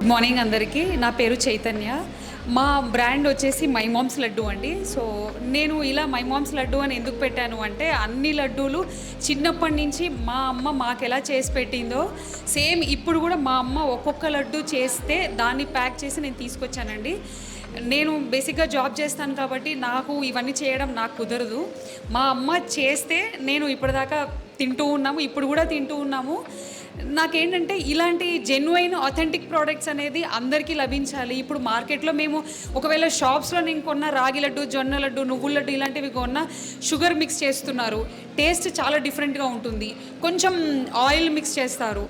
Good morning అందరికీ. నా పేరు చైతన్య. మా బ్రాండ్ వచ్చేసి మై మామ్స్ లడ్డు అండి. సో నేను ఇలా మై మామ్స్ లడ్డు అని ఎందుకు పెట్టాను అంటే అన్ని లడ్డూలు చిన్నప్పటి నుంచి మా అమ్మ మాకు ఎలా చేసి పెట్టిందో సేమ్ ఇప్పుడు కూడా మా అమ్మ ఒక్కొక్క లడ్డు చేస్తే దాన్ని ప్యాక్ చేసి నేను తీసుకొచ్చానండి. నేను బేసిక్గా జాబ్ చేస్తాను కాబట్టి నాకు ఇవన్నీ చేయడం నాకు కుదరదు. మా అమ్మ చేస్తే నేను ఇప్పటిదాకా తింటూ ఉన్నాము ఇప్పుడు కూడా తింటూ ఉన్నాము. నాకేంటంటే ఇలాంటి జెన్యున్ అథెంటిక్ ప్రోడక్ట్స్ అనేది అందరికీ లభించాలి. ఇప్పుడు మార్కెట్లో మేము ఒకవేళ షాప్స్లో నేను కొన్న రాగి లడ్డు జొన్న లడ్డు నువ్వుల లడ్డు ఇలాంటివి కొన్న షుగర్ మిక్స్ చేస్తున్నారు. టేస్ట్ చాలా డిఫరెంట్గా ఉంటుంది. కొంచెం ఆయిల్ మిక్స్ చేస్తారు.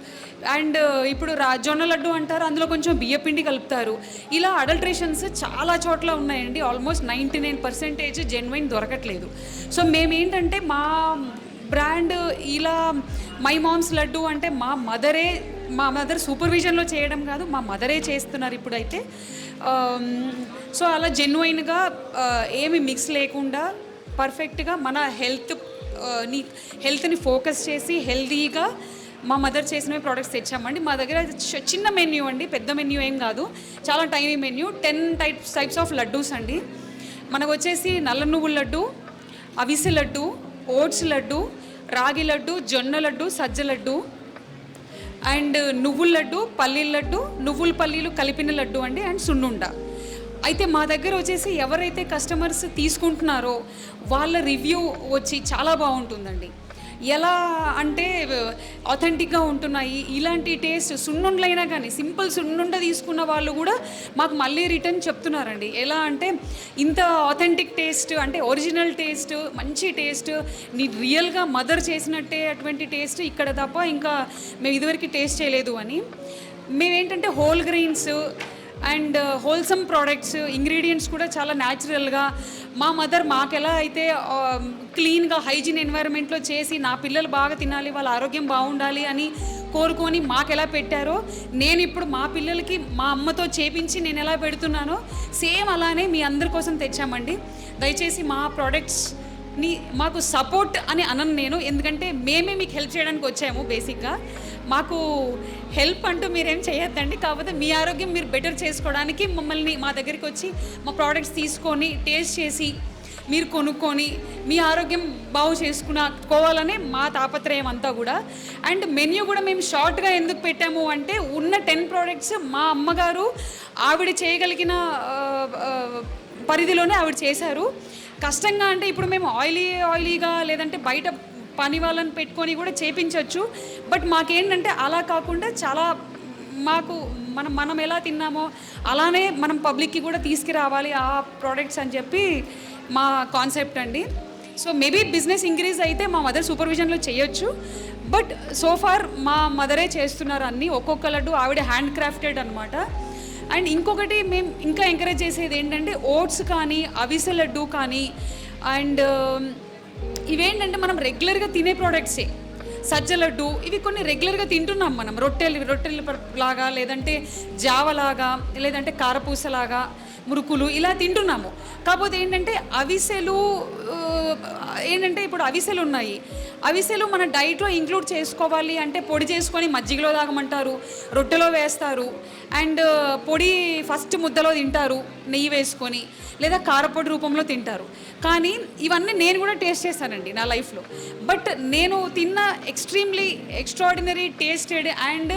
అండ్ uh, ఇప్పుడు రా జొన్న లడ్డు అంటారు అందులో కొంచెం బియ్యపిండి కలుపుతారు. ఇలా అడల్ట్రేషన్స్ చాలా చోట్ల ఉన్నాయండి. Almost ninety nine percentage genuine దొరకట్లేదు. సో మేమేంటంటే మా బ్రాండ్ ఇలా మై మామ్స్ లడ్డు అంటే మా మదరే మా మదర్ సూపర్విజన్లో చేయడం కాదు మా మదరే చేస్తున్నారు ఇప్పుడైతే. సో అలా జెన్యున్గా ఏమి మిక్స్ లేకుండా పర్ఫెక్ట్గా మన హెల్త్ని హెల్త్ని ఫోకస్ చేసి హెల్తీగా మా మదర్ చేసిన ప్రోడక్ట్స్ తెచ్చామండి. మా దగ్గర చిన్న మెన్యూ అండి పెద్ద మెన్యూ ఏం కాదు. చాలా tiny menu ten types types of laddus అండి. మనకు వచ్చేసి నల్ల నువ్వుల లడ్డు అవిసె లడ్డు ఓట్స్ లడ్డు రాగి లడ్డు జొన్న లడ్డు సజ్జ లడ్డు అండ్ నువ్వుల లడ్డు పల్లీల లడ్డు నువ్వుల పల్లీలు కలిపిన లడ్డు అండి అండ్ సున్నుండ. అయితే మా దగ్గర వచ్చేసి ఎవరైతే కస్టమర్స్ తీసుకుంటున్నారో వాళ్ళ రివ్యూ వచ్చి చాలా బాగుంటుందండి. ఎలా అంటే అథెంటిక్గా ఉంటున్నాయి. ఇలాంటి టేస్ట్ సున్నుండలైనా కానీ సింపుల్ సున్నుండ తీసుకున్న వాళ్ళు కూడా మాకు మళ్ళీ రిటర్న్ చెప్తున్నారండి. ఎలా అంటే ఇంత అథెంటిక్ టేస్ట్ అంటే ఒరిజినల్ టేస్ట్ మంచి టేస్ట్ నీ రియల్గా మదర్ చేసినట్టే అటువంటి టేస్ట్ ఇక్కడ తప్ప ఇంకా మేము ఇదివరకు టేస్ట్ చేయలేదు అని. మేమేంటంటే whole grains and wholesome products ingredients కూడా చాలా న్యాచురల్గా మా మదర్ మాకు ఎలా అయితే క్లీన్గా హైజీన్ ఎన్వైరన్మెంట్లో చేసి నా పిల్లలు బాగా తినాలి వాళ్ళ ఆరోగ్యం బాగుండాలి అని కోరుకొని మాకు ఎలా పెట్టారో నేను ఇప్పుడు మా పిల్లలకి మా అమ్మతో చేపించి నేను ఎలా పెడుతున్నానో సేమ్ అలానే మీ అందరి కోసం తెచ్చామండి. దయచేసి మా ప్రోడక్ట్స్ని మాకు సపోర్ట్ అని అనను నేను ఎందుకంటే మేమే మీకు హెల్ప్ చేయడానికి వచ్చాము బేసిక్గా మాకు హెల్ప్ అంటూ మీరేం చేయొద్దండి. కాకపోతే మీ ఆరోగ్యం మీరు బెటర్ చేసుకోవడానికి మమ్మల్ని మా దగ్గరికి వచ్చి మా ప్రోడక్ట్స్ తీసుకొని టేస్ట్ చేసి మీరు కొనుక్కొని మీ ఆరోగ్యం బాగు చేసుకుకోవాలనే మా తాపత్రయం అంతా కూడా. అండ్ మెన్యూ కూడా మేము షార్ట్గా ఎందుకు పెట్టాము అంటే ఉన్న టెన్ ప్రోడక్ట్స్ మా అమ్మగారు ఆవిడ చేయగలిగిన పరిధిలోనే ఆవిడ చేశారు. కష్టంగా అంటే ఇప్పుడు మేము ఆయిలీ ఆయిలీగా లేదంటే బయట పని వాళ్ళని పెట్టుకొని కూడా చేపించవచ్చు బట్ మాకేంటంటే అలా కాకుండా చాలా మాకు మనం మనం ఎలా తిన్నామో అలానే మనం పబ్లిక్కి కూడా తీసుకురావాలి ఆ ప్రోడక్ట్స్ అని చెప్పి మా కాన్సెప్ట్ అండి. సో మేబీ బిజినెస్ ఇంక్రీజ్ అయితే మా మదర్ సూపర్విజన్లో చేయొచ్చు. బట్ సో ఫార్ మా మదరే చేస్తున్నారు అన్ని. ఒక్కొక్క లడ్డు ఆవిడ హ్యాండ్ క్రాఫ్టెడ్ అనమాట అండ్ ఇంకొకటి మేము ఇంకా ఎంకరేజ్ చేసేది ఏంటంటే ఓట్స్ కానీ అవిసె లడ్డు కానీ అండ్ ఇవేంటంటే మనం రెగ్యులర్గా తినే ప్రోడక్ట్సే సజ్జ లడ్డు ఇవి కొన్ని రెగ్యులర్గా తింటున్నాం మనం. రొట్టెలు రొట్టెలు లాగా లేదంటే జావలాగా లేదంటే కారపూసలాగా. మురుకులు ఇలా తింటున్నాము. కాకపోతే ఏంటంటే అవిసెలు ఏంటంటే ఇప్పుడు అవిసెలు ఉన్నాయి. అవిసెలు మన డైట్లో ఇంక్లూడ్ చేసుకోవాలి అంటే పొడి చేసుకొని మజ్జిగలో తాగమంటారు రొట్టెలో వేస్తారు. అండ్ పొడి ఫస్ట్ ముద్దలో తింటారు నెయ్యి వేసుకొని లేదా కారపొడి రూపంలో తింటారు. కానీ ఇవన్నీ నేను కూడా టేస్ట్ చేశానండి నా లైఫ్లో బట్ నేను తిన్న ఎక్స్ట్రీమ్లీ ఎక్స్ట్రాడినరీ టేస్టెడ్ అండ్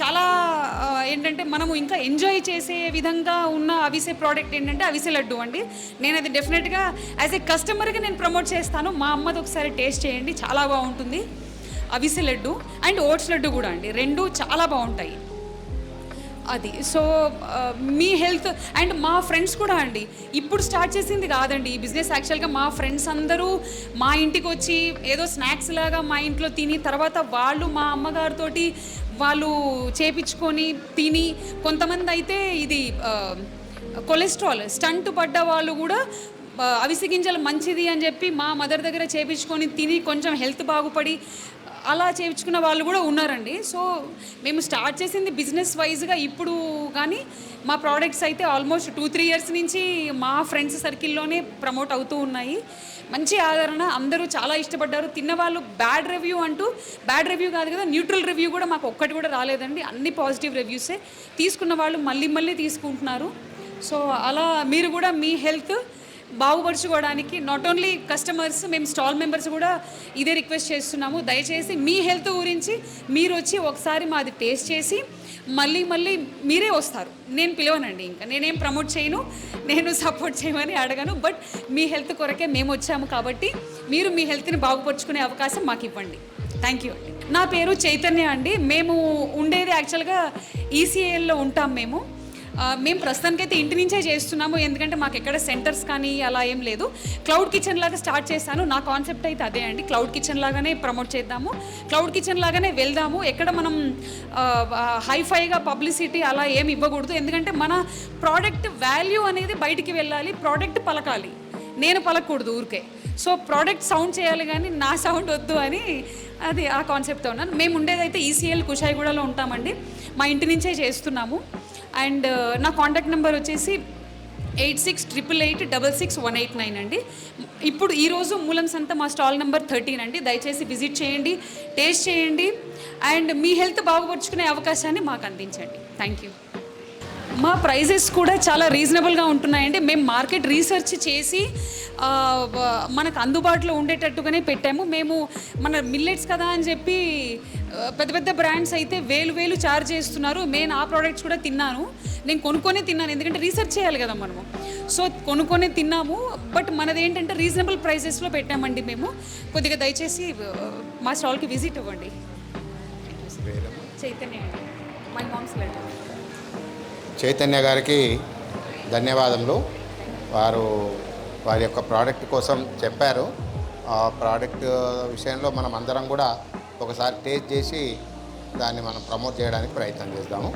చాలా ఏంటంటే మనము ఇంకా ఎంజాయ్ చేసే విధంగా ఉన్న అవిసే ప్రోడక్ట్ ఏంటంటే అవిసె లడ్డు అండి. నేను అది డెఫినెట్గా యాజ్ ఏ కస్టమర్గా నేను ప్రమోట్ చేస్తాను. మా అమ్మది ఒకసారి టేస్ట్ చేయండి చాలా బాగుంటుంది. అవిసె లడ్డు అండ్ ఓట్స్ లడ్డు కూడా అండి రెండు చాలా బాగుంటాయి. అది సో మీ హెల్త్ అండ్ మా ఫ్రెండ్స్ కూడా అండి ఇప్పుడు స్టార్ట్ చేసింది కాదండి ఈ బిజినెస్ యాక్చువల్గా మా ఫ్రెండ్స్ అందరూ మా ఇంటికి వచ్చి ఏదో స్నాక్స్ లాగా మా ఇంట్లో తిని తర్వాత వాళ్ళు మా అమ్మగారితోటి వాళ్ళు చేపించుకొని తిని కొంతమంది అయితే ఇది కొలెస్ట్రాల్ స్టంట్ పడ్డ వాళ్ళు కూడా అవిసి గింజలు మంచిది అని చెప్పి మా మదర్ దగ్గర చేపించుకొని తిని కొంచెం హెల్త్ బాగుపడి అలా చేయించుకున్న వాళ్ళు కూడా ఉన్నారండి. సో మేము స్టార్ట్ చేసింది బిజినెస్ వైజ్గా ఇప్పుడు కానీ మా ప్రోడక్ట్స్ అయితే ఆల్మోస్ట్ టూ త్రీ ఇయర్స్ నుంచి మా ఫ్రెండ్స్ సర్కిల్లోనే ప్రమోట్ అవుతూ ఉన్నాయి. మంచి ఆదరణ అందరూ చాలా ఇష్టపడ్డారు. తిన్నవాళ్ళు బ్యాడ్ రివ్యూ అంటూ బ్యాడ్ రివ్యూ కాదు కదా న్యూట్రల్ రివ్యూ కూడా మాకు ఒక్కటి కూడా రాలేదండి. అన్ని పాజిటివ్ రివ్యూసే. తీసుకున్న వాళ్ళు మళ్ళీ మళ్ళీ తీసుకుంటున్నారు. సో అలా మీరు కూడా మీ హెల్త్ బాగుపరుచుకోవడానికి నాట్ ఓన్లీ కస్టమర్స్ మేము స్టాల్ మెంబర్స్ కూడా ఇదే రిక్వెస్ట్ చేస్తున్నాము. దయచేసి మీ హెల్త్ గురించి మీరు వచ్చి ఒకసారి మాది టేస్ట్ చేసి మళ్ళీ మళ్ళీ మీరే వస్తారు. నేను పిలవనండి ఇంకా. నేనేం ప్రమోట్ చేయను నేను సపోర్ట్ చేయమని అడగను బట్ మీ హెల్త్ కొరకే మేము వచ్చాము కాబట్టి మీరు మీ హెల్త్ని బాగుపరుచుకునే అవకాశం మాకు ఇవ్వండి. థ్యాంక్ యూ అండి నా పేరు చైతన్య అండి. మేము ఉండేది యాక్చువల్గా ఈసీఏల్లో ఉంటాం మేము. మేము ప్రస్తుతానికైతే ఇంటి నుంచే చేస్తున్నాము. ఎందుకంటే మాకు ఎక్కడ సెంటర్స్ కానీ అలా ఏం లేదు. క్లౌడ్ కిచెన్ లాగా స్టార్ట్ చేశాను. నా కాన్సెప్ట్ అయితే అదే అండి. క్లౌడ్ కిచెన్ లాగానే ప్రమోట్ చేద్దాము. క్లౌడ్ కిచెన్ లాగానే వెళ్దాము. ఎక్కడ మనం హైఫైగా పబ్లిసిటీ అలా ఏం ఇవ్వకూడదు. ఎందుకంటే మన ప్రోడక్ట్ వాల్యూ అనేది బయటికి వెళ్ళాలి. ప్రోడక్ట్ పలకాలి. నేను పలకూడదు ఊరికే. సో ప్రోడక్ట్ సౌండ్ చేయాలి కానీ నా సౌండ్ వద్దు అని అది ఆ కాన్సెప్ట్తో ఉన్నాను. మేము ఉండేదైతే అయితే ఈసీఎల్ కుషాయిగూడలో ఉంటామండి. మా ఇంటి నుంచే చేస్తున్నాము. అండ్ నా కాంటాక్ట్ నెంబర్ వచ్చేసి eight six triple eight double six one eight nine అండి. ఇప్పుడు ఈరోజు మూలం సంత మా స్టాల్ నెంబర్ థర్టీన్ అండి. దయచేసి విజిట్ చేయండి టేస్ట్ చేయండి అండ్ మీ హెల్త్ బాగుపరుచుకునే అవకాశాన్ని మాకు అందించండి. థ్యాంక్ యూ మా ప్రైజెస్ కూడా చాలా రీజనబుల్గా ఉంటున్నాయండి. మేము మార్కెట్ రీసెర్చ్ చేసి మనకు అందుబాటులో ఉండేటట్టుగానే పెట్టాము. మేము మన మిల్లెట్స్ కదా అని చెప్పి పెద్ద పెద్ద బ్రాండ్స్ అయితే వేలు వేలు ఛార్జ్ చేస్తున్నారు. నేను ఆ ప్రోడక్ట్స్ కూడా తిన్నాను. నేను కొనుక్కొనే తిన్నాను. ఎందుకంటే రీసెర్చ్ చేయాలి కదా మనము. సో కొనుక్కొనే తిన్నాము. బట్ మనది ఏంటంటే రీజనబుల్ ప్రైజెస్లో పెట్టామండి మేము. కొద్దిగా దయచేసి మా స్టాల్కి విజిట్ ఇవ్వండి Chaitanya my mom's letter Chaitanya గారికి ధన్యవాదములు. వారు వారి యొక్క ప్రోడక్ట్ కోసం చెప్పారు. ఆ ప్రోడక్ట్ విషయంలో మనం అందరం కూడా ఒకసారి టేస్ట్ చేసి దాన్ని మనం ప్రమోట్ చేయడానికి ప్రయత్నం చేద్దాము.